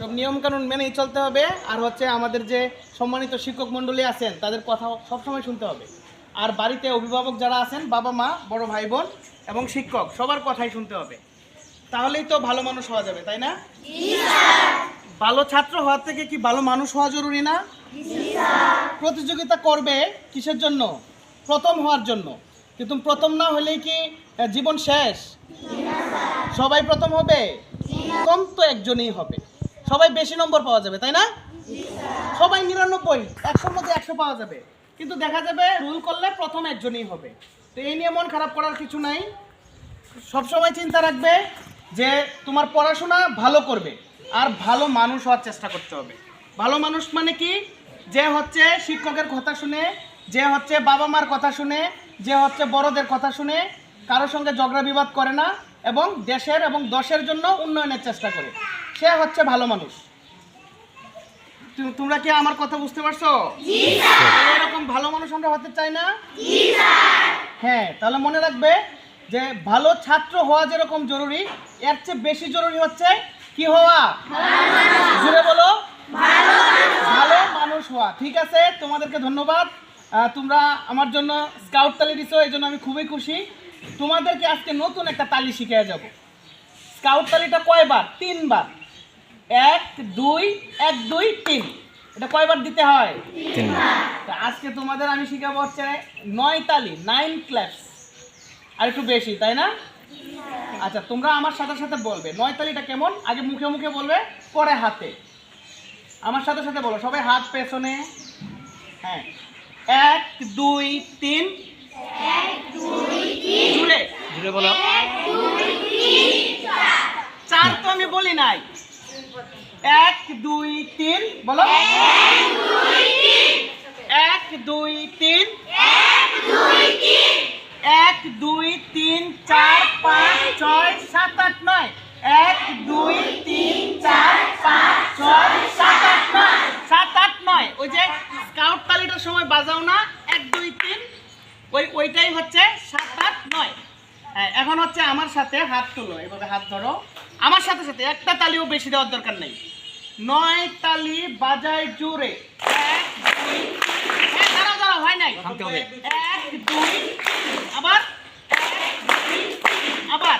সব নিয়মকানুন মেনেই চলতে হবে। আর হচ্ছে আমাদের যে সম্মানিত শিক্ষক মণ্ডলী আছেন, তাদের কথা সবসময় শুনতে হবে। আর বাড়িতে অভিভাবক যারা আছেন, বাবা মা, বড় ভাই বোন এবং শিক্ষক, সবার কথাই শুনতে হবে। তাহলেই তো ভালো মানুষ হওয়া যাবে, তাই না? ভালো ছাত্র হওয়ার থেকে কি ভালো মানুষ হওয়া জরুরি না? প্রতিযোগিতা করবে কিসের জন্য? প্রথম হওয়ার জন্য। কিন্তু প্রথম না হলেই কি জীবন শেষ? সবাই প্রথম হবে? কম তো একজনই হবে। সবাই বেশি নম্বর পাওয়া যাবে, তাই না? সবাই নিরানব্বই, একশোর মধ্যে একশো পাওয়া যাবে। কিন্তু দেখা যাবে রুল করলে প্রথম একজনই হবে। তো এই নিয়ে মন খারাপ করার কিছু নাই। সবসময় চিন্তা রাখবে যে তোমার পড়াশোনা ভালো করবে আর ভালো মানুষ হওয়ার চেষ্টা করতে হবে। ভালো মানুষ মানে কি? যে হচ্ছে শিক্ষকের কথা শুনে, যে হচ্ছে বাবা মার কথা শুনে, যে হচ্ছে বড়দের কথা শুনে, কারোর সঙ্গে ঝগড়া বিবাদ করে না এবং দেশের এবং দশের জন্য উন্নয়নের চেষ্টা করে। সে হচ্ছে ভালো মানুষ। তোমরা কি আমার কথা বুঝতে পারছ? এরকম ভালো মানুষ আমরা হতে চাই না? হ্যাঁ তাহলে মনে রাখবে যে ভালো ছাত্র হওয়া যেরকম জরুরি এর চেয়ে বেশি জরুরি হচ্ছে কি হওয়া? জুড়ে বলো। ভালো মানুষ হওয়া। ঠিক আছে তোমাদেরকে ধন্যবাদ। তোমরা আমার জন্য স্কাউট তালি দিছো এই জন্য আমি খুবই খুশি। তোমাদেরকে আজকে নতুন একটা তালি শিখিয়ে যাব। স্কাউট তালিটা কয়বার? তিনবার। এক দুই এক দুই তিন। এটা কয়বার দিতে হয়? তা আজকে তোমাদের আমি শিখাবো হচ্ছে নয় তালি নাইন ক্ল্যাপস আর একটু বেশি তাই না? আচ্ছা তোমরা আমার সাথে সাথে বলবে নয় তালিটা কেমন? আগে মুখে মুখে বলবে পরে হাতে। আমার সাথে সাথে বলো সবাই হাত পেছনে। হ্যাঁ। এক দুই তিন। জুড়ে জুড়ে বলো চার তো আমি বলি নাই। তিন, বলো। এক, দুই, তিন। এক, দুই, তিন, চার, পাঁচ, ছয়, সাত, আট, নয়। এক, দুই, তিন, চার, পাঁচ, ছয়, সাত, আট, নয়। সাত, আট, নয়। ওই যে স্কাউট তালিটার সময় বাজাও না। এক, দুই, তিন। ওই, ওইটাই হচ্ছে সাত, আট, নয়। হ্যাঁ এখন হচ্ছে আমার সাথে হাত তুলো। এভাবে হাত ধরো। আমার সাথে সাথে। একটা তালিও বেশি দেওয়ার দরকার নেই। নয় তালি বাজায় জোরে। এক দুই হ্যাঁ দাঁড়াও দাঁড়াও হয় নাই। এক দুই আবার। এক দুই আবার।